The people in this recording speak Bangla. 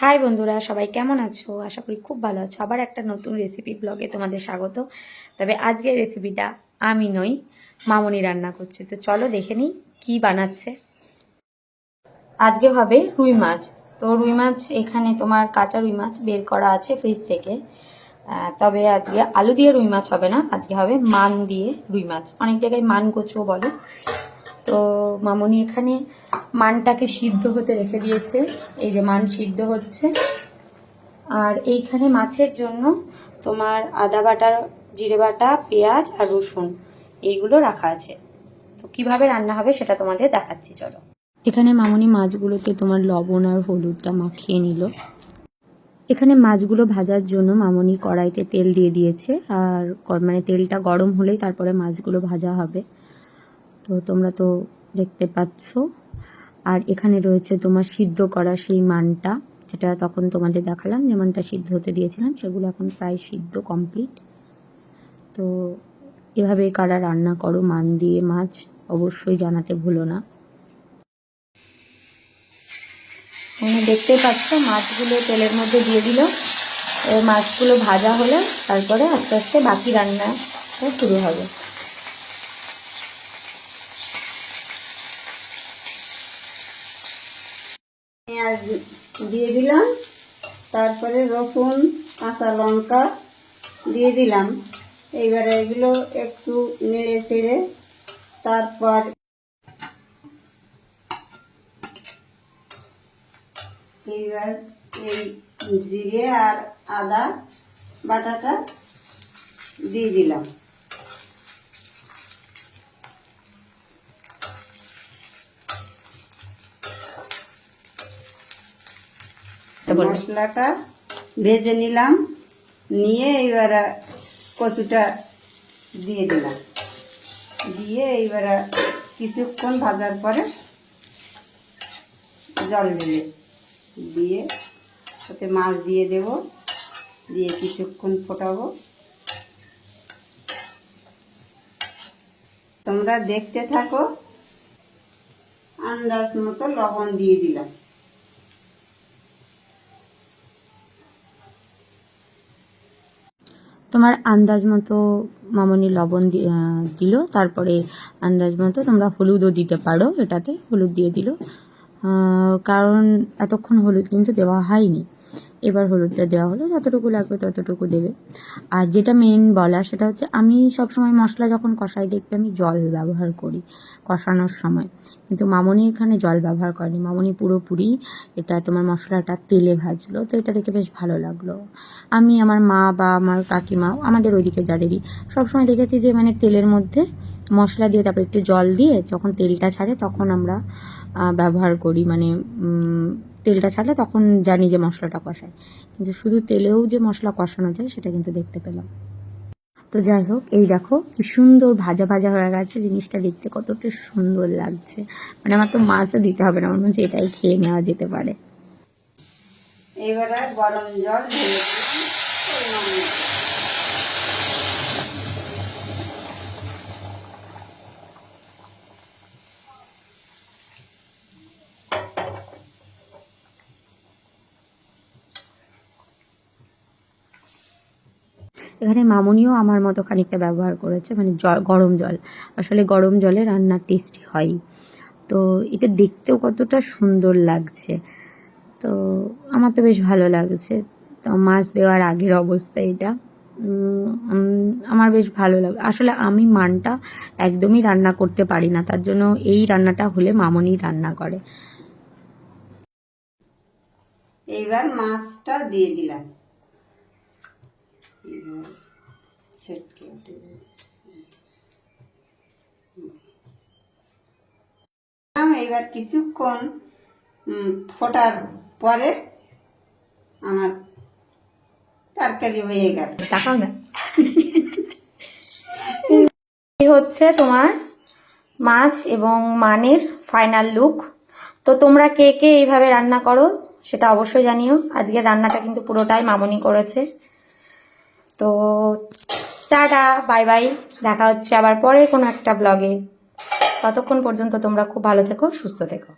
হাই বন্ধুরা, সবাই কেমন আছো? আশা করি খুব ভালো আছো। আবার একটা নতুন রেসিপি ব্লগে তোমাদের স্বাগত। তবে আজকের রেসিপিটা আমি নই, মামনি রান্না করছে। তো চলো দেখে নিই কী বানাচ্ছে। আজকে হবে রুই মাছ। তো রুই মাছ, এখানে তোমার কাঁচা রুই মাছ বের করা আছে ফ্রিজ থেকে। তবে আজকে আলু দিয়ে রুই মাছ হবে না। আজকে হবে মান দিয়ে রুই মাছ। অনেক জায়গায় মান কচুও বলে। তো মামনি এখানে মানটাকে সিদ্ধ হতে রেখে দিয়েছে। এই যে মান সিদ্ধ হচ্ছে। আর এইখানে মাছের জন্য তোমার আদা বাটা জিরে বাটা, পেঁয়াজ আর রসুন এইগুলো রাখা আছে। তো কীভাবে রান্না হবে সেটা তোমাদের দেখাচ্ছি, চলো। এখানে মামনি মাছগুলোকে তোমার লবণ আর হলুদটা মাখিয়ে নিল। এখানে মাছগুলো ভাজার জন্য মামনি কড়াইতে তেল দিয়ে দিয়েছে। আর মানে তেলটা গরম হলেই তারপরে মাছগুলো ভাজা হবে। তো তোমরা তো দেখতে পাচ্ছ। আর এখানে রয়েছে তোমার সিদ্ধ করা সেই মানটা, যেটা তখন তোমাদের দেখালাম, যে মানটা সিদ্ধ হতে দিয়েছিলাম, সেগুলো এখন প্রায় সিদ্ধ কমপ্লিট তো এভাবে কারা রান্না করো, মান দিয়ে মাছ, অবশ্যই জানাতে ভুলো না। দেখতে পাচ্ছ, মাছগুলো তেলের মধ্যে দিয়ে দিল। মাছগুলো ভাজা হলে, তারপরে আস্তে আস্তে বাকি রান্নাটা শুরু হবে। পেঁয়াজ দিয়ে দিলাম। তারপরে রসুন, কাঁচা লঙ্কা দিয়ে দিলাম। এইবারে এগুলো একটু নেড়ে চেড়ে তারপর এইবার এই জিরে আর আদা বাটাটা দিয়ে দিলাম। মশলাটা ভেজে নিলাম, নিয়ে এইবার কচুটা দিয়ে দিলাম। দিয়ে এইবার কিছুক্ষণ ভাজার পরে জল দিলে দিয়ে ওতে মাছ দিয়ে দেব, দিয়ে কিছুক্ষণ ফোটাবো। তোমরা দেখতে থাকো। আন্দাজ মতো লবণ দিয়ে দিলাম। তোমার আন্দাজ মতো মামনি লবণ দিল, তারপরে আন্দাজ মতো তোমরা হলুদও দিতে পারো এটাতে, হলুদ দিয়ে দিল। কারণ এতক্ষণ হলুদ কিন্তু দেওয়া হয়নি। এবার হলুদটা দেওয়া হলো, যতটুকু লাগবে ততটুকু দেবে। আর যেটা মেন বলা সেটা হচ্ছে, আমি সবসময় মশলা যখন কষাই দেখবে আমি জল ব্যবহার করি কষানোর সময়। কিন্তু মামনি এখানে জল ব্যবহার করেনি। মামনি পুরোপুরি এটা তোমার মশলাটা তেলে ভাজলো, তো এটা দেখে বেশ ভালো লাগল। আমি আমার মা বা আমার কাকিমা আমাদের ওইদিকে যাদেরই, সবসময় দেখেছি যে মানে তেলের মধ্যে মশলা দিয়ে তারপর একটু জল দিয়ে যখন তেলটা ছাড়ে তখন আমরা ব্যবহার করি। মানে তেলটা ছাড়লে তখন জানি যে মশলাটা কষায়। কিন্তু শুধু তেলেও যে মশলা কষানো যায়, সেটা কিন্তু দেখতে পেলাম। তো যাই হোক, এই দেখো কি সুন্দর ভাজা ভাজা হয়ে গেছে। জিনিসটা দেখতে কতটা সুন্দর লাগছে। মানে আমার তো মাছও দিতে হবে না, আমার মনে হচ্ছে এটাই খেয়ে নেওয়া যেতে পারে। এবারে গরম জল এখানে মামনিও আমার মতো খানিকটা ব্যবহার করেছে মানে জল, গরম জল। আসলে গরম জলে রান্নার টেস্টি হয়। তো এটা দেখতেও কতটা সুন্দর লাগছে। তো আমার তো বেশ ভালো লাগছে। তো মাছ দেওয়ার আগের অবস্থা এটা। আমার বেশ ভালো লাগে, আসলে আমি মানটা একদমই রান্না করতে পারি না। তার জন্য এই রান্নাটা হলে মামনি রান্না করে। এইবার মাছটা দিয়ে দিলাম। এইবার কিছুক্ষণ ফোটার পরে আমার তরকারি হয়ে গেল। তাকাও না হচ্ছে তোমার মাছ এবং মানের ফাইনাল লুক তো তোমরা কে কে এইভাবে রান্না করো সেটা অবশ্যই জানিও। আজকে রান্নাটা কিন্তু পুরোটাই মামনি করেছে। তো টাটা, বাই বাই। দেখা হচ্ছে আবার পরের কোনো একটা ব্লগে ততক্ষণ পর্যন্ত তোমরা খুব ভালো থেকো, সুস্থ থেকো।